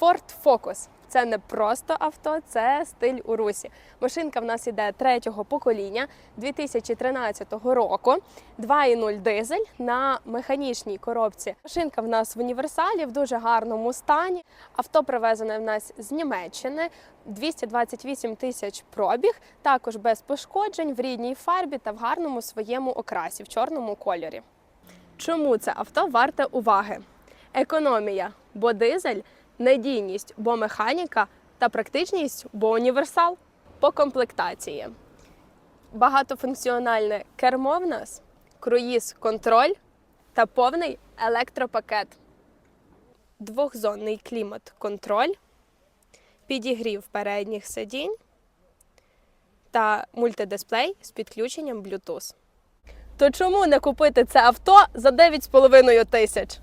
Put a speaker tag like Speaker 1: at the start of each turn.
Speaker 1: Ford Focus. Це не просто авто, це стиль у русі. Машинка в нас іде третього покоління 2013 року. 2,0 дизель на механічній коробці. Машинка в нас в універсалі в дуже гарному стані. Авто привезене в нас з Німеччини. 228 тисяч пробіг, також без пошкоджень в рідній фарбі та в гарному своєму окрасі в чорному кольорі. Чому це авто варте уваги? Економія, бо дизель, надійність, бо механіка та практичність, бо універсал по комплектації. Багатофункціональне кермо в нас, круїз контроль та повний електропакет. Двохзонний клімат контроль, підігрів передніх сидінь та мультидисплей з підключенням Bluetooth. То чому не купити це авто за 9,5 тисяч?